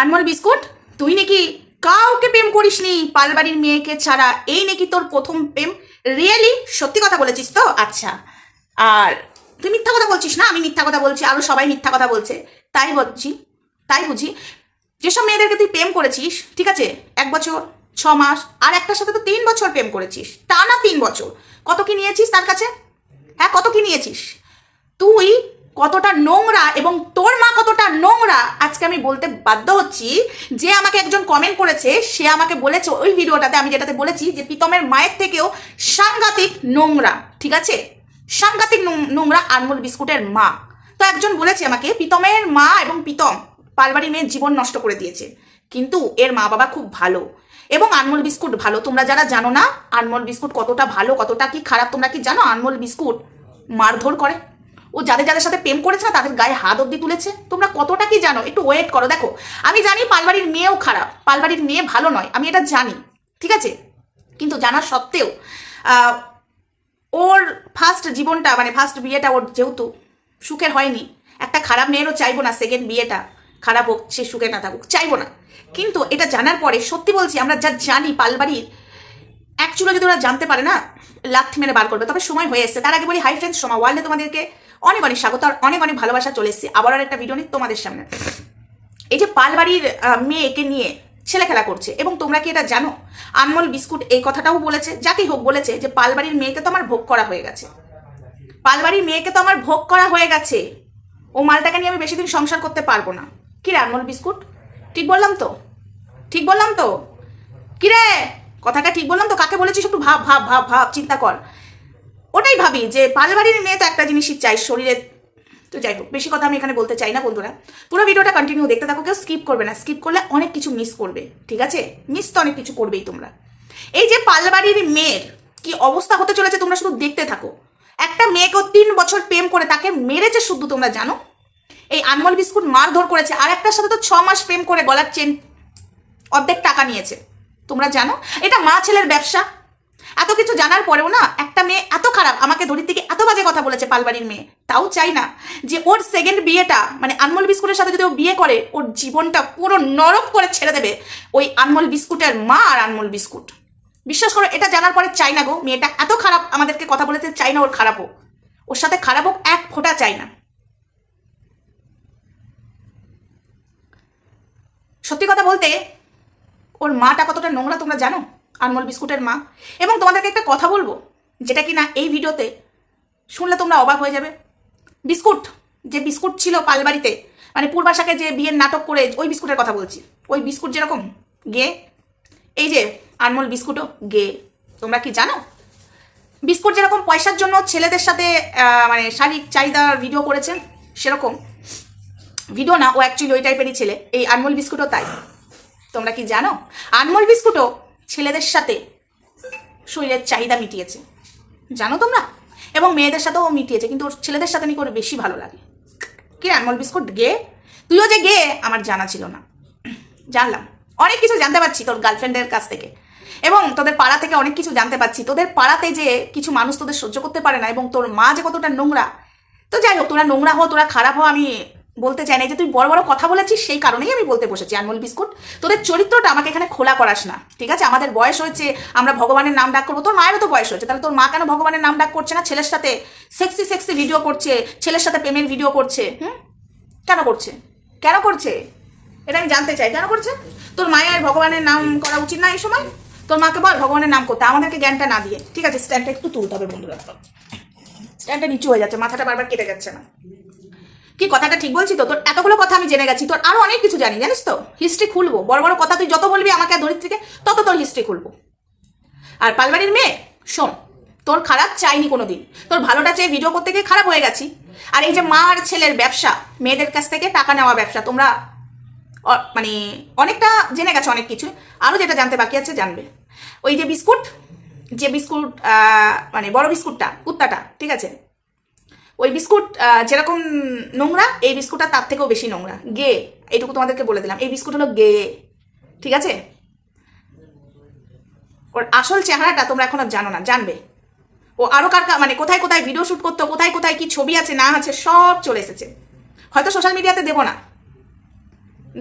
Anmol biscuit? তুই নাকি কাউকে প্রেম করিসনি? পালবাড়ির মেয়েকে ছাড়া এই নাকি তোর প্রথম প্রেম? রিয়েলি সত্যি কথা বলেছিস তো? আচ্ছা। আর তুই মিথ্যা কথা বলছিস না? আমি মিথ্যা কথা বলছি আরও সবাই মিথ্যা কথা বলছে। তাই বলছি, তাই বুঝি। যেসব মেয়েদেরকে তুই প্রেম করেছিস, ঠিক আছে? এক বছর, ছ মাস, আর একটার সাথে তো তিন বছর প্রেম করেছিস। তা না তিন বছর। কত কি নিয়েছিস তার কাছে? হ্যাঁ কত কি নিয়েছিস? তুই কতটা নোংরা এবং নোংরা, আজকে আমি বলতে বাধ্য হচ্ছি যে আমাকে একজন কমেন্ট করেছে, সে আমাকে বলেছে ওই ভিডিওটাতে, আমি যেটাতে বলেছি যে প্রীতমের মায়ের থেকেও সাংঘাতিক নোংরা, ঠিক আছে? সাংঘাতিক নোংরা আনমোল বিস্কুটের মা। তো একজন বলেছে আমাকে, প্রীতমের মা এবং প্রীতম পালবাড়ি মেয়ের জীবন নষ্ট করে দিয়েছে, কিন্তু এর মা বাবা খুব ভালো এবং আনমোল বিস্কুট ভালো। তোমরা যারা জানো না আনমোল বিস্কুট কতটা ভালো, কতটা কি খারাপ, তোমরা কি জানো আনমোল বিস্কুট মারধর করে? ও যাদের যাদের সাথে প্রেম করেছে না, তাদের গায়ে হাত অব্দি তুলেছে। তোমরা কতটা কি জানো? একটু ওয়েট করো, দেখো। আমি জানি পালবাড়ির মেয়েও খারাপ, পালবাড়ির মেয়ে ভালো নয়, আমি এটা জানি, ঠিক আছে? কিন্তু জানা সত্ত্বেও ওর ফার্স্ট জীবনটা মানে ফার্স্ট বিয়েটা ওর যেহেতু সুখের হয়নি, একটা খারাপ মেয়েরও চাইব না সেকেন্ড বিয়েটা। খারাপ হোক, সে সুখে না থাকুক, চাইব না। কিন্তু এটা জানার পরে সত্যি বলছি, আমরা যা জানি পালবাড়ির এক চুলো যদি ওরা জানতে পারে না, লাথি মেরে বার করবে, তবে সময় হয়ে এসছে। তার আগে বলি হাই ফ্রেন্ডস সময় ওয়ার্ল্ডে তোমাদেরকে অনেক অনেক স্বাগত আর অনেক অনেক ভালোবাসা চলে এসছে। আবার আর একটা ভিডিও নিয়ে তোমাদের সামনে। এই যে পালবাড়ির মেয়েকে নিয়ে ছেলে খেলা করছে, এবং তোমরা কি এটা জানো? আনমোল বিস্কুট এই কথাটাও বলেছে যাকেই হোক বলেছে যে পালবাড়ির মেয়েকে তো আমার ভোগ করা হয়ে গেছে। পালবাড়ির মেয়েকে তো আমার ভোগ করা হয়ে গেছে। ও মালটাকে নিয়ে আমি বেশি দিন সংসার করতে পারব না। কি রে আনমোল বিস্কুট? ঠিক বললাম তো? ঠিক বললাম তো? কি রে? কথাটা ঠিক বললাম তো? কাকে বলেছিস একটু ভাব ভাব ভাব ভাব, চিন্তা কর। ওটাই ভাবি যে পালবাড়ির মেয়ে তো একটা জিনিসই চাই, শরীরে তো যাই হোক, বেশি কথা আমি এখানে বলতে চাই না বন্ধুরা। পুরো ভিডিওটা কন্টিনিউ দেখতে থাকো, কেউ স্কিপ করবে না। স্কিপ করলে অনেক কিছু মিস করবে, ঠিক আছে? মিস তো অনেক কিছু করবেই তোমরা। এই যে পালবাড়ির মেয়ের কি অবস্থা হতে চলেছে তোমরা শুধু দেখতে থাকো। একটা মেয়েকেও তিন বছর প্রেম করে তাকে মেরেছে শুধু তোমরা জানো? এই আনমল বিস্কুট মারধর করেছে, আর একটার সাথে তো ছ মাস প্রেম করে গলার চেন অর্ধেক টাকা নিয়েছে। তোমরা জানো? এটা মা ছেলের ব্যবসা। এত কিছু জানার পরেও না একটা মেয়ে এত খারাপ, আমাকে দড়ির থেকে এত বাজে কথা বলেছে পালবাড়ির মেয়ে। তাও চাই না যে ওর সেকেন্ড বিয়েটা মানে আনমোল বিস্কুটের সাথে যদি ও বিয়ে করে, ওর জীবনটা পুরো নরক করে ছেড়ে দেবে ওই আনমোল বিস্কুটের মা আর আনমোল বিস্কুট। বিশ্বাস করো, এটা জানার পরে চাই না গো, মেয়েটা এত খারাপ, আমাদেরকে কথা বলেছে, চাই না ওর খারাপ হোক। ওর সাথে খারাপ হোক, এক ফোঁটা চাই না। সত্যি কথা বলতে, ওর মাটা কতটা নোংরা তোমরা জানো? আনমোল বিস্কুটের মা। এবং তোমাদেরকে একটা কথা বলব, যেটা কি না এই ভিডিওতে শুনলে তোমরা অবাক হয়ে যাবে। বিস্কুট, যে বিস্কুট ছিল পালবাড়িতে মানে পূর্বাশাকে যে বিয়ের নাটক করে ওই বিস্কুটের কথা বলছি। ওই বিস্কুট যেরকম, গে। এই যে আনমোল বিস্কুটও গে। তোমরা কি জানো? বিস্কুট যেরকম পয়সার জন্য ছেলেদের সাথে মানে শারীরিক চাহিদার ভিডিও করেছে, সেরকম। ভিডিও না, ও অ্যাকচুয়ালি ওই টাইপেরই ছেলে। এই আনমোল বিস্কুটও তাই। তোমরা কি জানো? আনমোল বিস্কুটও ছেলেদের সাথে শরীরের চাহিদা মিটিয়েছে। জানো তোমরা? এবং মেয়েদের সাথেও মিটিয়েছে কিন্তু ওর ছেলেদের সাথে নাকি ওর বেশি ভালো লাগে। কি রে, আনমোল বিস্কুট? গে। তুইও যে গে আমার জানা ছিল না। জানলাম। অনেক কিছু জানতে পারছি তোর গার্লফ্রেন্ডের কাছ থেকে। এবং তোদের পাড়া থেকে অনেক কিছু জানতে পারছি। তোদের পাড়াতে যে কিছু মানুষ তোদের সহ্য করতে পারে না এবং তোর মা যে কতটা নোংরা। তো যাই হোক তোরা নোংরা হো তোরা খারাপ হো আমি বলতে চাই না যে তুই বড় বড় কথা বলেছিস, সেই কারণেই আমি বলতে বসেছি, আনমোল বিস্কুট। তোদের চরিত্রটা আমাকে এখানে খোলা করাস না, ঠিক আছে? আমাদের বয়স হয়েছে, আমরা ভগবানের নাম ডাক করব। তোর মায়েরও তো বয়স হয়েছে, তাহলে তোর মা কেন ভগবানের নাম ডাক করছে না? ছেলের সাথে সেক্সি সেক্সি ভিডিও করছে, ছেলের সাথে প্রেমের ভিডিও করছে, হুম? কেন করছে? কেন করছে? এটা আমি জানতে চাই, কেন করছে? তোর মায়ের ভগবানের নাম করা উচিত না এই সময়? তোর মাকে বল ভগবানের নাম করতে, আমাদেরকে জ্ঞানটা না দিয়ে। ঠিক আছে স্ট্যান্ডটা একটু তুলতে হবে বন্ধুরা। স্ট্যান্ডটা নিচু হয়ে যাচ্ছে, মাথাটা বারবার কেটে যাচ্ছে না। কি কথাটা ঠিক বলছি তো? তোর এতগুলো কথা আমি জেনে গেছি, তোর আরও অনেক কিছু জানি, জানিস তো? হিস্ট্রি খুলবো। বড় বড় কথা তুই যত বলবি আমাকে আর ধরিত্রী থেকে তত তোর হিস্ট্রি খুলবো। আর পালবাড়ির মেয়ে, শোন, তোর খারাপ চাইনি কোনো দিন তোর ভালোটা চেয়ে ভিডিও করতে গিয়ে খারাপ হয়ে গেছি। আর এই যে মা আর ছেলের ব্যবসা, মেয়েদের কাছ থেকে টাকা নেওয়া ব্যবসা, তোমরা মানে অনেকটা জেনে গেছো অনেক কিছু। আরও যেটা জানতে বাকি আছে, জানবে। ওই যে বিস্কুট যে বিস্কুট মানে বড় বিস্কুটটা, কুত্তাটা, ঠিক আছে? ওই বিস্কুট যেরকম নোংরা, এই বিস্কুটটা তার থেকেও বেশি নোংরা। গে এইটুকু তোমাদেরকে বলে দিলাম। এই বিস্কুট হলো গে। ঠিক আছে? ওর আসল চেহারাটা তোমরা এখন আর জানো না, জানবে। ও আরও কার মানে কোথায় কোথায় ভিডিও শ্যুট করতো, কোথায় কোথায় কি ছবি আছে, না আছে, সব চলে এসেছে। হয়তো সোশ্যাল মিডিয়াতে দেবো না।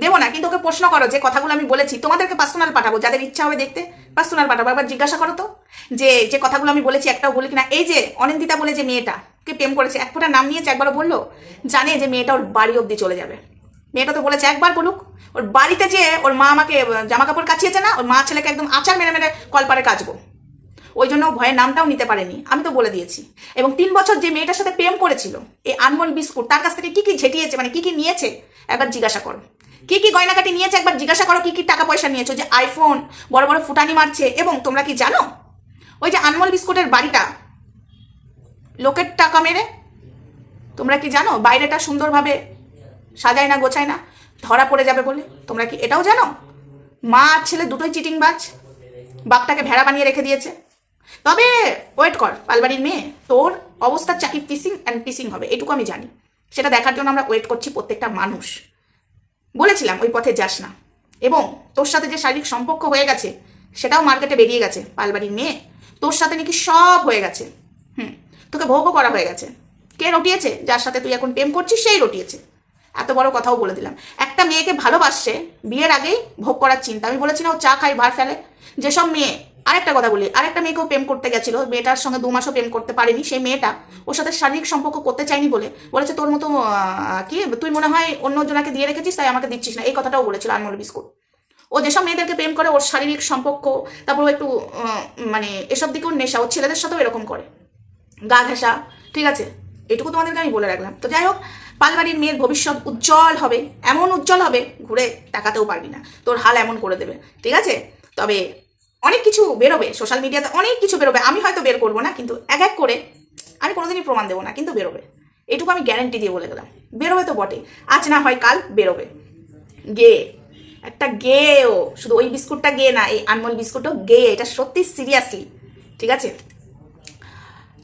দেবো না, কিন্তু ওকে প্রশ্ন করো যে কথাগুলো আমি বলেছি, তোমাদেরকে পার্সোনাল পাঠাবো, যাদের ইচ্ছা হবে দেখতে পার্সোনাল পাঠাবো। একবার জিজ্ঞাসা করো তো, যে যে কথাগুলো আমি বলেছি একটাও বলি কিনা। এই যে, অনিন্দিতা বলে যে মেয়েটা কে প্রেম করেছে? এক ফোঁটা নাম নিয়েছে, একবারও বলল? জানে যে মেয়েটা ওর বাড়ি অবধি চলে যাবে। মেয়েটা তো বলেছে, একবার বলুক। ওর বাড়িতে যে ওর মা আমাকে জামা কাপড় কাচিয়েছে না? ওর মা ছেলেকে একদম আচার মেরে মেরে কলপারে কাচবো। ওই জন্য ভয়ের নামটাও নিতে পারেনি। আমি তো বলে দিয়েছি। এবং তিন বছর যে মেয়েটার সাথে প্রেম করেছিল, এই আনমোল বিস্কুট, তার কাছ থেকে কী কী ঝেটিয়েছে মানে কী কী নিয়েছে? একবার জিজ্ঞাসা করো। কী কি গয়নাকাটি নিয়েছে, একবার জিজ্ঞাসা করো কী কী টাকা পয়সা নিয়েছো? যে আইফোন বড় বড় ফুটানি মারছে। এবং তোমরা কি জানো? ওই যে আনমোল বিস্কুটের বাড়িটা লোকের টাকা মেরে? তোমরা কি জানো বাইরেটা সুন্দরভাবে সাজায় না, গোছায় না? ধরা পড়ে যাবে বলে? তোমরা কি এটাও জানো? মা আর ছেলে দুটোই চিটিং বাজ বাপটাকে ভেড়া বানিয়ে রেখে দিয়েছে। তবে ওয়েট কর, পালবাড়ির মেয়ে, তোর অবস্থা চাকরি পিসিং অ্যান্ড পিসিং হবে, এটুকু আমি জানি। সেটা দেখার জন্য আমরা ওয়েট করছি প্রত্যেকটা মানুষ। বলেছিলাম ওই পথে যাস না। এবং তোর সাথে যে শারীরিক সম্পর্ক হয়ে গেছে, সেটাও মার্কেটে বেরিয়ে গেছে, পালবাড়ির মেয়ে। তোর সাথে নাকি সব হয়ে গেছে। তোকে ভোগও করা হয়ে গেছে। কে রটিয়েছে? যার সাথে তুই এখন প্রেম করছিস, সেই রটিয়েছে। এত বড় কথাও বলে দিলাম। একটা মেয়েকে ভালোবাসছে, বিয়ের আগেই ভোগ করার চিন্তা। আমি বলেছি না ও চা খাই ভার ফেলে। যেসব মেয়ে, আরেকটা কথা বলি, আরেকটা মেয়েকেও প্রেম করতে গেছিল। মেয়েটার সঙ্গে দু মাসও প্রেম করতে পারেনি। সেই মেয়েটা ওর সাথে শারীরিক সম্পর্ক করতে চাইনি বলে। বলেছে, তোর মতো কি, তুই মনে হয় অন্য জনাকে দিয়ে রেখেছিস, তাই আমাকে দিচ্ছিস না। এই কথাটাও বলেছিল আনমোল বিস্কুট। ও যেসব মেয়েদেরকে প্রেম করে, ওর শারীরিক সম্পর্ক, তারপর একটু মানে এসব দিকেও নেশা ওর ছেলেদের সাথেও এরকম করে। গা ঘেঁষা, ঠিক আছে? এটুকু তোমাদেরকে আমি বলে রাখলাম। তো যাই হোক, পালবাড়ির মেয়ের ভবিষ্যৎ উজ্জ্বল হবে। এমন উজ্জ্বল হবে, ঘুরে তাকাতেও পারবি না। তোর হাল এমন করে দেবে, ঠিক আছে? তবে অনেক কিছু বেরোবে সোশ্যাল মিডিয়াতে অনেক কিছু বেরোবে। আমি হয়তো বের করব না, কিন্তু এক এক করে আমি কোনোদিনই প্রমাণ দেবো না, কিন্তু বেরোবে। এটুকু আমি গ্যারেন্টি দিয়ে বলে গেলাম। বেরোবে তো বটে আজ না হয় কাল বেরোবে। গে। একটা গেও। শুধু ওই বিস্কুটটা গে না, এই আনমোল বিস্কুটও গে। এটা সত্যি সিরিয়াসলি ঠিক আছে?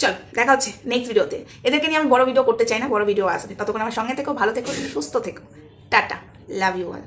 চল, দেখা হচ্ছে নেক্সট ভিডিওতে এদেরকে নিয়ে আমি বড় ভিডিও করতে চাই না, বড় ভিডিও আসবে। ততক্ষণ আমার সঙ্গে থেকো, ভালো থেকো, সুস্থ থেকো। Tata love you all